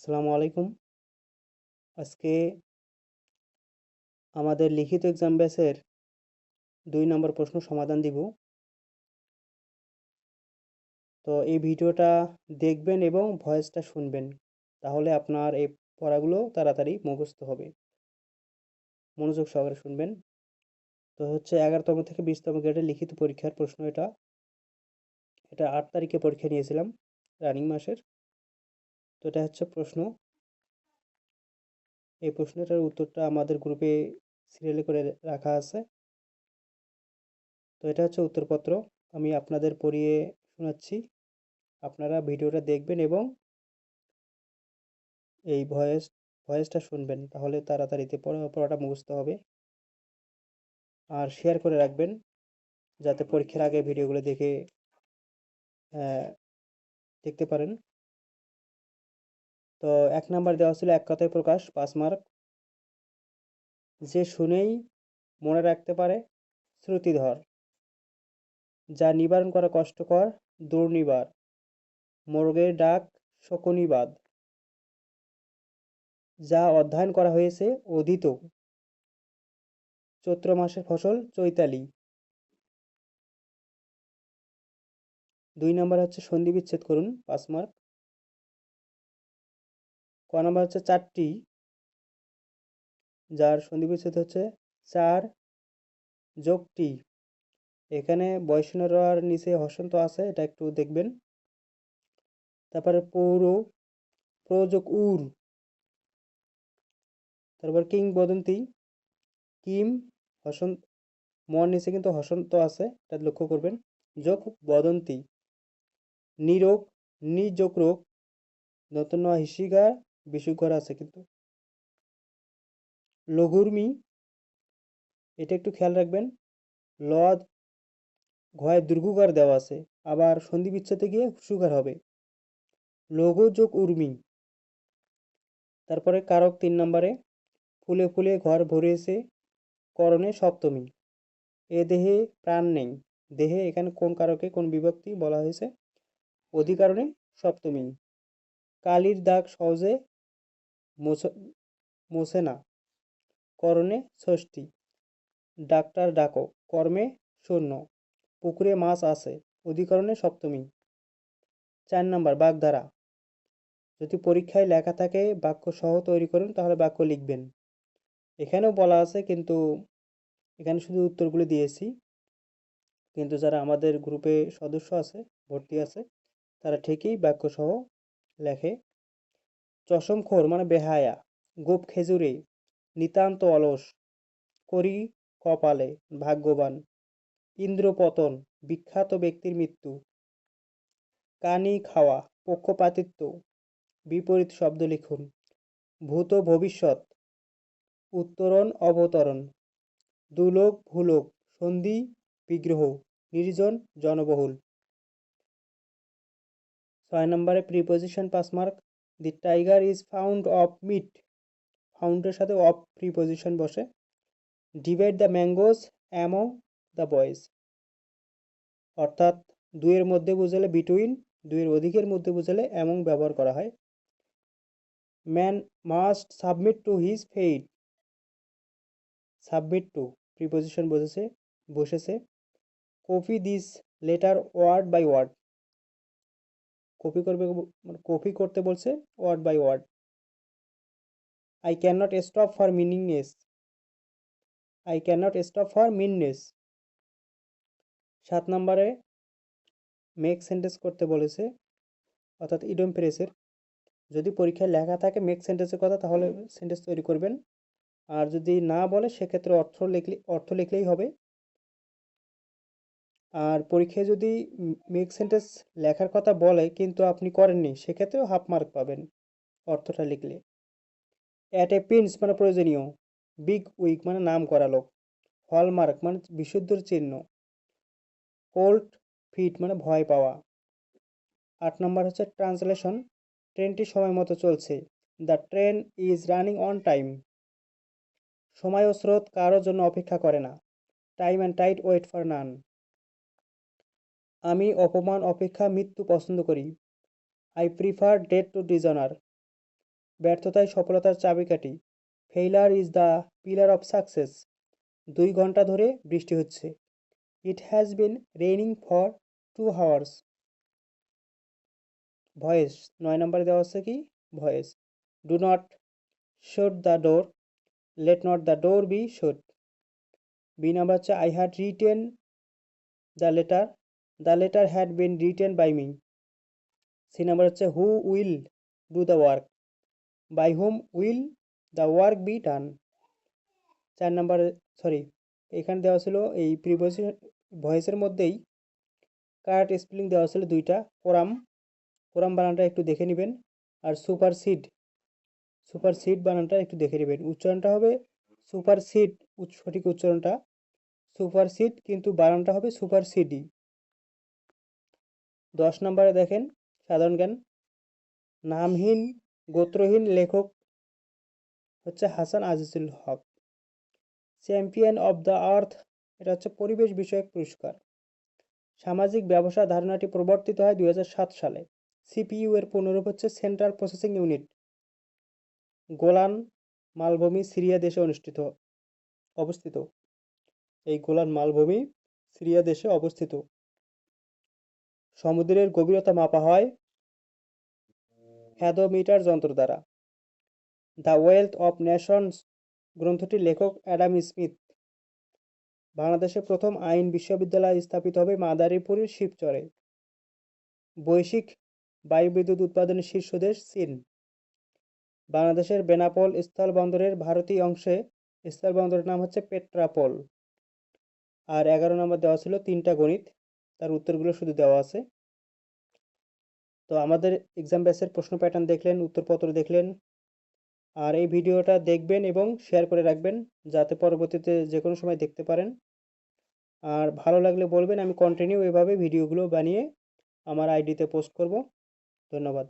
আসসালামু আলাইকুম। আজকে আমাদের লিখিত এক্সাম ব্যাচের দুই নম্বর প্রশ্ন সমাধান দিব। তো এই ভিডিওটা দেখবেন এবং ভয়েসটা শুনবেন, তাহলে আপনার এই পড়াগুলো তাড়াতাড়ি মুখস্থ হবে। মনোযোগ সহকারে শুনবেন। তো হচ্ছে এগারোতম থেকে বিশতম গ্রেডের লিখিত পরীক্ষার প্রশ্ন এটা। এটা আট তারিখে পরীক্ষা নিয়েছিলাম, রানিং মাসের। তো এটা হচ্ছে প্রশ্ন। এই প্রশ্নটার উত্তরটা আমাদের গ্রুপে সিরিয়ালে করে রাখা আছে। তো এটা হচ্ছে উত্তরপত্র। আমি আপনাদের পড়িয়ে শোনাচ্ছি। আপনারা ভিডিওটা দেখবেন এবং এই ভয়েস ভয়েসটা শুনবেন। তাহলে তাড়াতাড়িতে পড়া, পড়াটা মুখস্থ হবে। আর শেয়ার করে রাখবেন, যাতে পরীক্ষার আগে ভিডিওগুলো দেখে দেখতে পারেন। তো এক নাম্বার দেওয়া ছিল এক কথায় প্রকাশ, পাঁচ মার্ক। যে শুনেই মনে রাখতে পারে, শ্রুতিধর, যা নিবারণ করা কষ্টকর, দুর্নিবার, মোরগের ডাক শকুনিবাদ। যা অধ্যয়ন করা হয়েছে অধীত চৈত্র মাসের ফসল চৈতালি। দুই নম্বর হচ্ছে সন্ধি বিচ্ছেদ করুন, পাঁচ মার্ক। ক নম্বর হচ্ছে চারটি। যার সন্ধি বিচ্ছেদ হচ্ছে চার যোগটি এখানে বৈষ্ণর নিচে হসন্ত আছে, এটা একটু দেখবেন। তারপরে পৌর প্রযোগ উর। তারপর কিংবদন্তি, কিম, হসন্ত, মর নিচে কিন্তু হসন্ত আছে, এটা লক্ষ্য করবেন। যোগ বদন্তি, নিরোগ, নিযোগ রোগ, নতুন হিসিগা বিশুঘর আছে কিন্তু। লঘুর্মি এটা একটু খেয়াল রাখবেন লদ ঘয় দুর্গুকার দেওয়া আছে, আবার সন্ধি বিচ্ছেদে গিয়ে সুগার হবে। লঘু যোগ উর্মি। তারপরে কারক তিন নম্বরে, ফুলে ফুলে ঘর ভরেছে করণে সপ্তমী। এ দেহে প্রাণ নেই। দেহে এখানে কোন কারকে, কোন বিভক্তি বলা হয়েছে? অধিকারণে সপ্তমী। কালির দাগ সহজে মোছে না করণে ষষ্ঠী। ডাক্তার ডাকো, কর্মে শূন্য। পুকুরে মাছ আছে অধিকরণে সপ্তমী। চার নম্বর, বাগধারা। যদি পরীক্ষায় লেখা থাকে, বাক্য সহ তৈরি করুন, তাহলে বাক্য লিখবেন। এখানেও বলা আছে, কিন্তু এখানে শুধু উত্তরগুলো দিয়েছি। কিন্তু যারা আমাদের গ্রুপে সদস্য আছে, ভর্তি আছে, তারা ঠিকই বাক্য সহ লেখে। চশমখোর মানে বেহায়া। গোপ খেজুরে নিতান্ত অলস করি কপালে ভাগ্যবান ইন্দ্রপতন বিখ্যাত ব্যক্তির মৃত্যু। কানি খাওয়া পক্ষপাতিত্ব বিপরীত শব্দ লিখুন। ভূত ভবিষ্যৎ উত্তরণ অবতরণ দুলোক ভুলোক, সন্ধি বিগ্রহ নির্জন জনবহুল। ছয় নম্বরে preposition pass mark the tiger is found of meat ফাউন্ডের সাথে অফ প্রিপোজিশন বসে। Divide the mangoes among the boys অর্থাৎ দুইয়ের মধ্যে বুঝালে বিটুইন দুইয়ের অধিকের মধ্যে বুঝালে এমন ব্যবহার করা হয়। Man must submit to his fate submit to preposition বসেছে বসেছে। Copy this letter word by word copy করবে মানে কপি করতে বলছে word by word I can not stop for meaningness I can not stop for meanness সাত নম্বরে make sentence করতে বলেছে, অর্থাৎ ইডম প্রেসের যদি পরীক্ষায় লেখা থাকে মেক সেন্টেন্সের কথা, তাহলে সেন্টেন্স তৈরি করবেন। আর যদি না বলে, সেক্ষেত্রে অর্থ লিখলে, অর্থ লিখলেই হবে। আর পরীক্ষায় যদি মেক সেন্টেন্স লেখার কথা বলে কিন্তু আপনি করেননি, সেক্ষেত্রেও হাফ মার্ক পাবেন অর্থটা লিখলে। অ্যাট এ পিন্স মানে প্রয়োজনীয় বিগ উইক মানে নাম করা লোক হলমার্ক মানে বিশুদ্ধর চিহ্ন কোল্ড ফিট মানে ভয় পাওয়া। আট নম্বর হচ্ছে ট্রান্সলেশন ট্রেনটি সময় মতো চলছে the train is running on time সময় ও স্রোত কারোর জন্য অপেক্ষা করে না time and tide wait for none আমি অপমান, অপেক্ষা, মৃত্যু পছন্দ করি। I prefer death to dishonour ব্যর্থতাই সফলতার চাবিকাঠি। Failure is the pillar of success দুই ঘণ্টা ধরে বৃষ্টি হচ্ছে। It has been raining for two hours voice. নয় নম্বরে দেওয়া হচ্ছে কি? Voice. Do not shut the door let not the door be shut B number হচ্ছে I had written the letter the letter had been written by me C number হচ্ছে who will do the work by whom will the work be done চার number sorry এখানে দেওয়া ছিল, এই previous ভয়েসের মধ্যেই correct spelling দেওয়া ছিল দুইটা কোরাম কোরাম বানানটা একটু দেখে নেবেন, আর সুপার সিড সুপার সিড বানানটা একটু দেখে নেবেন। উচ্চারণটা হবে সুপার সিড সঠিক উচ্চারণটা। সুপার সিড কিন্তু বানানটা হবে সুপার সিডি দশ নম্বরে দেখেন, সাধারণ জ্ঞান। নামহীন, গোত্রহীন লেখক হচ্ছে Hasan Azizul Haque. Champion of the earth, এটা হচ্ছে পরিবেশ বিষয়ক পুরস্কার। সামাজিক ব্যবসা ধারণাটি প্রবর্তিত হয় দুই হাজার সাত সালে। সিপিইউ এর পুনরূপ হচ্ছে সেন্ট্রাল প্রসেসিং ইউনিট। গোলান মালভূমি সিরিয়া দেশে অনুষ্ঠিত, অবস্থিত। এই গোলান মালভূমি সিরিয়া দেশে অবস্থিত। সমুদ্রের গভীরতা মাপা হয় হ্যাদোমিটার যন্ত্র দ্বারা। দ্য ওয়েলথ অফ নেশনস গ্রন্থটির লেখক অ্যাডাম স্মিথ। বাংলাদেশে প্রথম আইন বিশ্ববিদ্যালয় স্থাপিত হবে মাদারীপুরের শিবচরে। বৈশ্বিক বায়ুবিদ্যুৎ উৎপাদনের শীর্ষ দেশ চীন। বাংলাদেশের বেনাপোল স্থলবন্দরের ভারতীয় অংশে স্থলবন্দরের নাম হচ্ছে পেট্রাপোল। আর এগারো নম্বর দেওয়া ছিল তিনটা গণিত। তার উত্তরগুলো শুধু দেওয়া আছে। তো আমাদের এক্সাম ব্যাসের প্রশ্ন প্যাটার্ন দেখলেন, উত্তরপত্র দেখলেন। আর এই ভিডিওটা দেখবেন এবং শেয়ার করে রাখবেন, যাতে পরবর্তীতে যে কোনো সময় দেখতে পারেন। আর ভালো লাগলে বলবেন, আমি কন্টিনিউ এভাবে ভিডিওগুলো বানিয়ে আমার আইডিতে পোস্ট করব। ধন্যবাদ।